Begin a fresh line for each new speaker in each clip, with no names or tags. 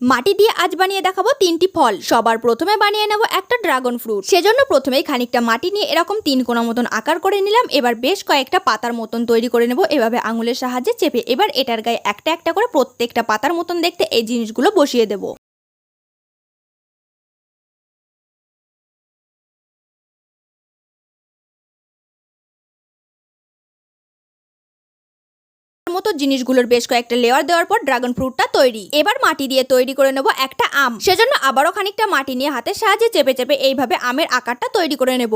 মাটি দিয়ে আজ বানিয়ে দেখাবো তিনটি ফল। সবার প্রথমে বানিয়ে নেব একটা ড্রাগন ফ্রুট। সেজন্য প্রথমেই খানিকটা মাটি নিয়ে এরকম তিন কোনা মতন আকার করে নিলাম। এবার বেশ কয়েকটা পাতার মতন তৈরি করে নেব। এভাবে আঙুলের সাহায্যে চেপে এবার এটার গায়ে একটা একটা করে প্রত্যেকটা পাতার মতন দেখতে এই জিনিসগুলো বসিয়ে দেবো। মতো জিনিসগুলোর বেশ কয়েকটা লেয়ার দেওয়ার পর ড্রাগন ফ্রুটটা তৈরি। এবার মাটি দিয়ে তৈরি করে নেব একটা আম। সেজন্য আবারও খানিকটা মাটি নিয়ে হাতের সাহায্যে চেপে চেপে এইভাবে আমের আকারটা তৈরি করে নেব।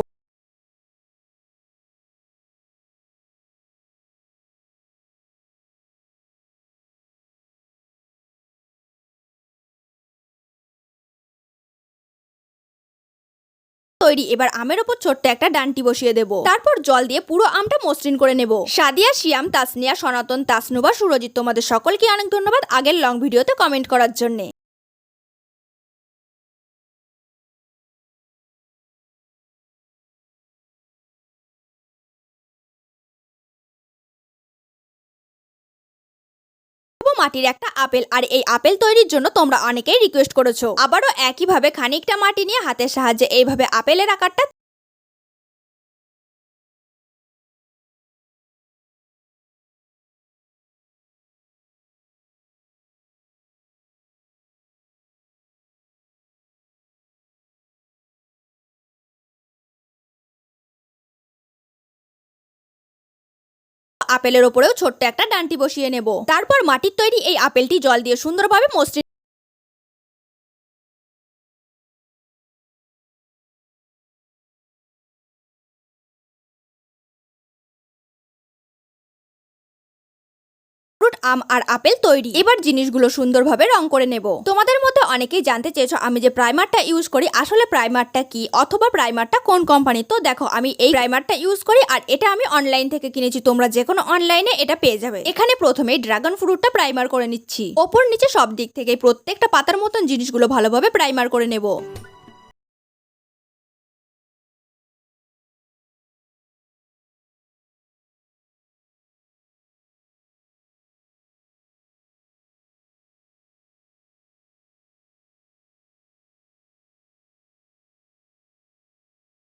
তৈরি, এবার আমের ওপর ছোট্ট একটা ডান্টি বসিয়ে দেব। তারপর জল দিয়ে পুরো আমটা মসৃণ করে নেব। সাদিয়া, শিয়াম, তাসনিয়া, সনাতন, তাসনুবা, সুরজিৎ, তোমাদের সকলকে অনেক ধন্যবাদ আগের লং ভিডিওতে কমেন্ট করার জন্য। মাটির একটা আপেল। আর এই আপেল তৈরির জন্য তোমরা অনেকেই রিকোয়েস্ট করেছ। আবারও একইভাবে খানিকটা মাটি নিয়ে হাতের সাহায্যে এইভাবে আপেলের আকারটা আপেলের ওপরেও ছোট্ট একটা ডান্টি বসিয়ে নেব। তারপর মাটির তৈরি এই আপেলটি জল দিয়ে সুন্দরভাবে মসৃণ আম আর আপেল তৈরি। এবার জিনিসগুলো সুন্দরভাবে রং করে নেব। তোমাদের অনেকেই জানতে চেয়েছো, আমি যে প্রাইমারটা ইউজ করি, আসলে প্রাইমারটা কি? অথবা প্রাইমারটা কোন কোম্পানি তো দেখো, আমি এই প্রাইমারটা ইউজ করি আর এটা আমি অনলাইন থেকে কিনেছি, তোমরা যে কোনো অনলাইনে এটা পেয়ে যাবে। এখানে প্রথমে ড্রাগন ফ্রুটটা প্রাইমার করে নিচ্ছি। ওপর, নিচে সব দিক থেকে প্রত্যেকটা পাতার মতন জিনিসগুলো ভালোভাবে প্রাইমার করে নেব।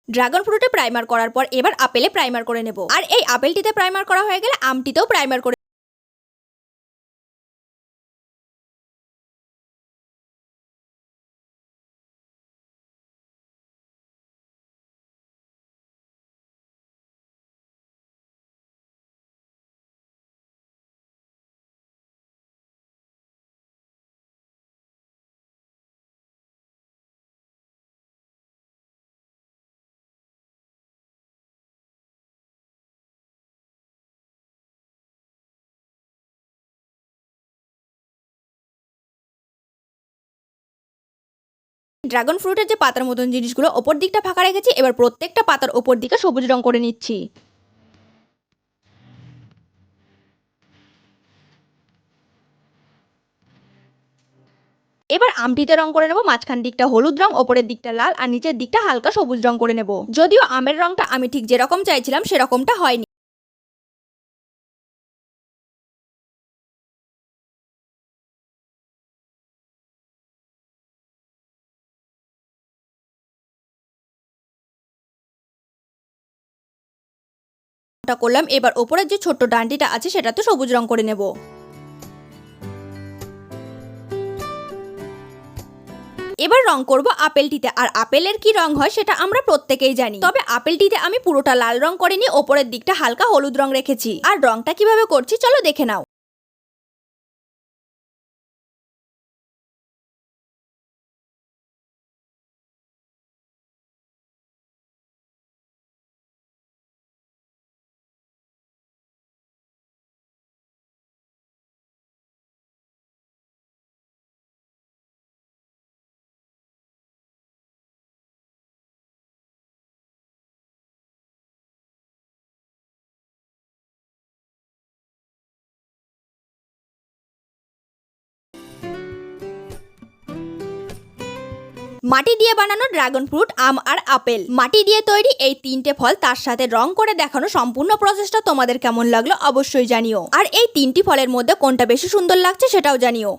ড্রাগন ফ্রুটে প্রাইমার করার পর এবার আপেলে প্রাইমার করে নেব। আর এই আপেলটিতে প্রাইমার করা হয়ে গেলে আমটিতেও প্রাইমার করে ড্রাগন ফ্রুটের যে পাতার মতন জিনিসগুলো ওপর দিকটা ফাঁকা রেখেছি, এবার প্রত্যেকটা পাতার ওপর দিকে সবুজ রং করে নিচ্ছি। এবার আমটিতে রং করে নেব, মাঝখান দিকটা হলুদ রং, ওপরের দিকটা লাল, আর নিচের দিকটা হালকা সবুজ রং করে নেব। যদিও আমের রংটা আমি ঠিক যেরকম চাইছিলাম, সেরকমটা হয়নি। ওটা করলাম। এবার ওপরের যে ছোট্ট ডান্ডিটা আছে সেটাতে সবুজ রং করে নেব। এবার রং করব আপেলটিতে। আর আপেলের কি রং হয়, সেটা আমরা প্রত্যেকেই জানি। তবে আপেলটিতে আমি পুরোটা লাল রং করিনি, ওপরের দিকটা হালকা হলুদ রং রেখেছি। আর রংটা কীভাবে করছি, চলো দেখে নাও। মাটি দিয়ে বানানো ড্রাগন ফ্রুট, আম আর আপেল। মাটি দিয়ে তৈরি এই তিনটে ফল তার সাথে রং করে দেখানো সম্পূর্ণ প্রচেষ্টা তোমাদের কেমন লাগল অবশ্যই জানিও। আর এই তিনটি ফলের মধ্যে কোনটা বেশি সুন্দর লাগছে সেটাও জানিও।